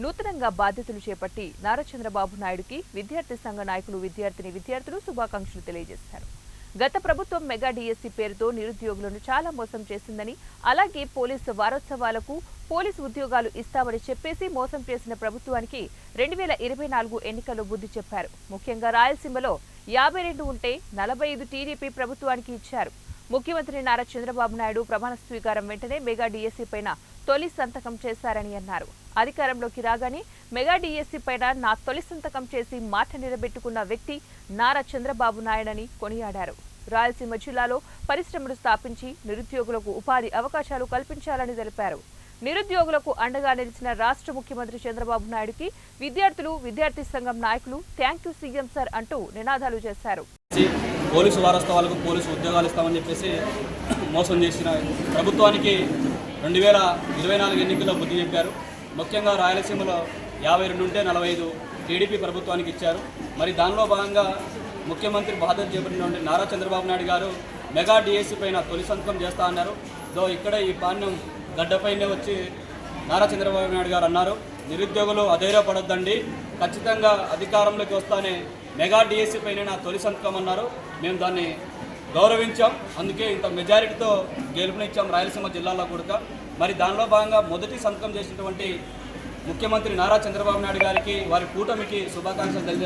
నూతనంగా బాధ్యతలు చేపట్టి నారా చంద్రబాబు నాయుడుకి విద్యార్థి సంఘ నాయకులు విద్యార్థిని విద్యార్థులు శుభాకాంక్షలు తెలియజేశారు. గత ప్రభుత్వం మెగా డిఎస్సీ పేరుతో నిరుద్యోగులను చాలా మోసం చేసిందని అలాగే పోలీసు వారోత్సవాలకు పోలీసు ఉద్యోగాలు ఇస్తామని చెప్పేసి మోసం చేసిన ప్రభుత్వానికి రెండు వేల ఇరవై నాలుగు ఎన్నికల్లో బుద్ధి చెప్పారు. ముఖ్యంగా రాయలసీమలో యాభై రెండు ఉంటే నలభై ఐదు టీడీపీ ప్రభుత్వానికి ఇచ్చారు. ముఖ్యమంత్రి నారా చంద్రబాబు నాయుడు ప్రమాణ స్వీకారం వెంటనే మెగా డిఎస్సి పైన తొలి సంతకం చేశారని అన్నారు. అధికారంలోకి రాగానే మెగా డిఎస్సీ పైన నా తొలి సంతకం చేసి మాట నిలబెట్టుకున్న వ్యక్తి నారా చంద్రబాబు నాయుడని కొనియాడారు. రాయలసీమ జిల్లాలో పరిశ్రమలు స్థాపించి నిరుద్యోగులకు ఉపాధి అవకాశాలు కల్పించాలని తెలిపారు. నిరుద్యోగులకు అండగా నిలిచిన రాష్ట్ర ముఖ్యమంత్రి చంద్రబాబు నాయుడుకి విద్యార్థులు విద్యార్థి సంఘం నాయకులు థ్యాంక్ యూ సీఎం సార్ అంటూ నినాదాలు చేశారు. పోలీసు వారస్తవాలకు పోలీసు ఉద్యోగాలు ఇస్తామని చెప్పేసి మోసం చేసిన ప్రభుత్వానికి రెండు వేల ఇరవై నాలుగు ఎన్నికల్లో బుద్ధి చెప్పారు. ముఖ్యంగా రాయలసీమలో యాభై రెండు ఉంటే నలభై ఐదు టీడీపీ ప్రభుత్వానికి ఇచ్చారు. మరి దానిలో భాగంగా ముఖ్యమంత్రి బాధ్యత చేపట్టినటువంటి నారా చంద్రబాబు నాయుడు గారు మెగా డిఎస్సీ పైన తొలి సంతకం చేస్తా అన్నారు. దో ఇక్కడ ఈ పాణ్యం గడ్డపైనే వచ్చి నారా చంద్రబాబు నాయుడు గారు అన్నారు నిరుద్యోగులు అధైర్యపడొద్దండి ఖచ్చితంగా అధికారంలోకి వస్తానే మెగా డిఎస్సీ పైన నా తొలి సంతకం అన్నారు. మేము దాన్ని గౌరవించాం. అందుకే ఇంత మెజారిటీతో గెలుపునిచ్చాం రాయలసీమ జిల్లాలో కూడా మరి దానిలో భాగంగా మొదటి సంతకం చేసినటువంటి ముఖ్యమంత్రి నారా చంద్రబాబు నాయుడు గారికి వారి కూటమికి శుభాకాంక్షలు తెలియజేస్తారు